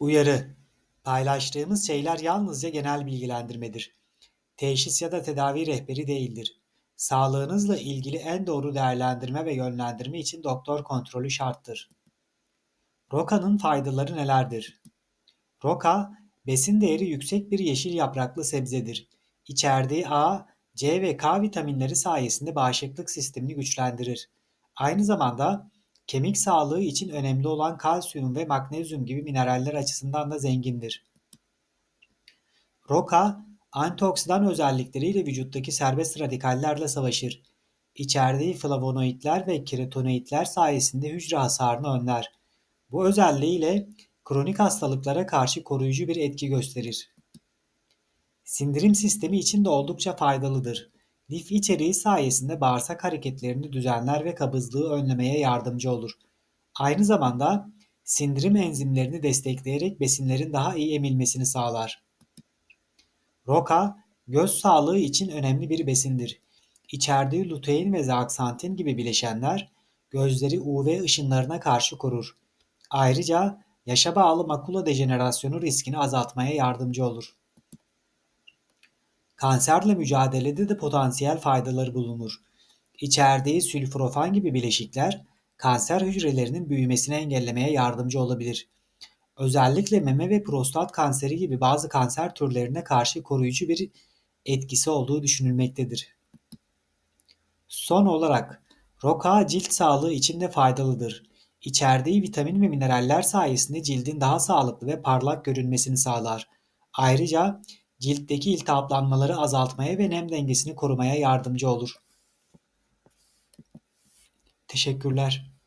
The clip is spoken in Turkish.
Uyarı: Paylaştığımız şeyler yalnızca genel bilgilendirmedir. Teşhis ya da tedavi rehberi değildir. Sağlığınızla ilgili en doğru değerlendirme ve yönlendirme için doktor kontrolü şarttır. Roka'nın faydaları nelerdir? Roka, besin değeri yüksek bir yeşil yapraklı sebzedir. İçerdiği A, C ve K vitaminleri sayesinde bağışıklık sistemini güçlendirir. Aynı zamanda kemik sağlığı için önemli olan kalsiyum ve magnezyum gibi mineraller açısından da zengindir. Roka, antioksidan özellikleriyle vücuttaki serbest radikallerle savaşır. İçerdiği flavonoidler ve kerotenoidler sayesinde hücre hasarını önler. Bu özelliğiyle kronik hastalıklara karşı koruyucu bir etki gösterir. Sindirim sistemi için de oldukça faydalıdır. Lif içeriği sayesinde bağırsak hareketlerini düzenler ve kabızlığı önlemeye yardımcı olur. Aynı zamanda sindirim enzimlerini destekleyerek besinlerin daha iyi emilmesini sağlar. Roka, göz sağlığı için önemli bir besindir. İçerdiği lutein ve zeaksantin gibi bileşenler gözleri UV ışınlarına karşı korur. Ayrıca yaşa bağlı makula dejenerasyonu riskini azaltmaya yardımcı olur. Kanserle mücadelede de potansiyel faydaları bulunur. İçerdiği sülforafan gibi bileşikler kanser hücrelerinin büyümesini engellemeye yardımcı olabilir. Özellikle meme ve prostat kanseri gibi bazı kanser türlerine karşı koruyucu bir etkisi olduğu düşünülmektedir. Son olarak roka cilt sağlığı için de faydalıdır. İçerdiği vitamin ve mineraller sayesinde cildin daha sağlıklı ve parlak görünmesini sağlar. Ayrıca ciltteki iltihaplanmaları azaltmaya ve nem dengesini korumaya yardımcı olur. Teşekkürler.